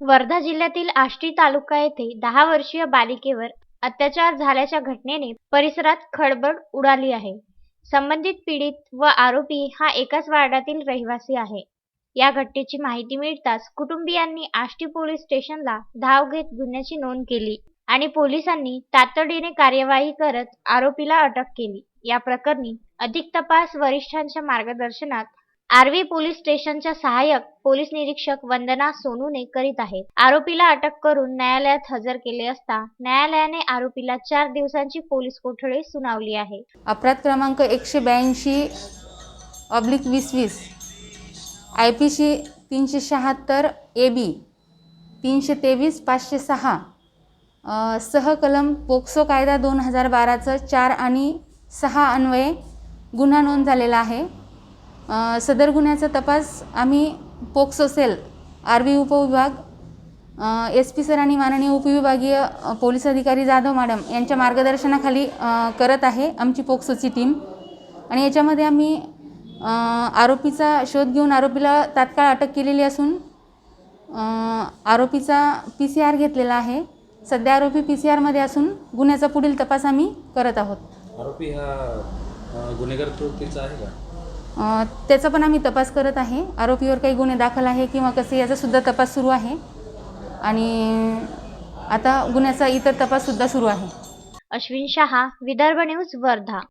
वर्धा जिल्ह्यातील आष्टी तालुका येथे दहा वर्षीय बालिकेवर अत्याचार झाल्याच्या घटनेने परिसरात खळबळ उडाली आहे. संबंधित पीडित व आरोपी हा एकाच वार्डातील रहिवासी आहे. या घटनेची माहिती मिळताच कुटुंबियांनी आष्टी पोलीस स्टेशनला धाव घेत गुन्ह्याची नोंद केली आणि पोलिसांनी तातडीने कार्यवाही करत आरोपीला अटक केली. या प्रकरणी अधिक तपास वरिष्ठांच्या मार्गदर्शनात आर्वी पोलीस स्टेशनच्या सहाय्यक पोलीस निरीक्षक वंदना सोनूने करीत आहेत आरोपीला अटक करून न्यायालयात हजर केले असता न्यायालयाने आरोपीला चार दिवसांची पोलीस कोठडी सुनावली आहे. अपराध क्रमांक एकशे ब्याऐंशी ऑब्लिक वीस वीस आय पी सी तीनशे शहात्तर ए बी तीनशे तेवीस पाचशे सहा सहकलम पोक्सो कायदा दोन हजार बाराचं चार आणि सहा अन्वये गुन्हा नोंद झालेला आहे. सदर गुन्ह्याचा तपास आम्ही पोक्सो सेल व्ही उपविभाग एस पी सर आणि माननीय उपविभागीय पोलीस अधिकारी जाधव मॅडम यांच्या मार्गदर्शनाखाली करत आहे आमची पोक्सोची टीम. आणि याच्यामध्ये आम्ही आरोपीचा शोध घेऊन आरोपीला तात्काळ अटक केलेली असून आरोपीचा पी सी आर घेतलेला आहे. सध्या आरोपी पी सी आरमध्ये असून गुन्ह्याचा पुढील तपास आम्ही करत आहोत. आरोपी हा गुन्हेगार प्रवृत्तीचा आहे का? त्याचा पण आम्ही तपास करत आहे. आरोपीवर काही गुन्हे दाखल आहे किंवा कसे याचासुद्धा तपास सुरू आहे. आणि आता गुन्ह्याचा इतर तपाससुद्धा सुरू आहे. अश्विन शहा विदर्भ न्यूज वर्धा.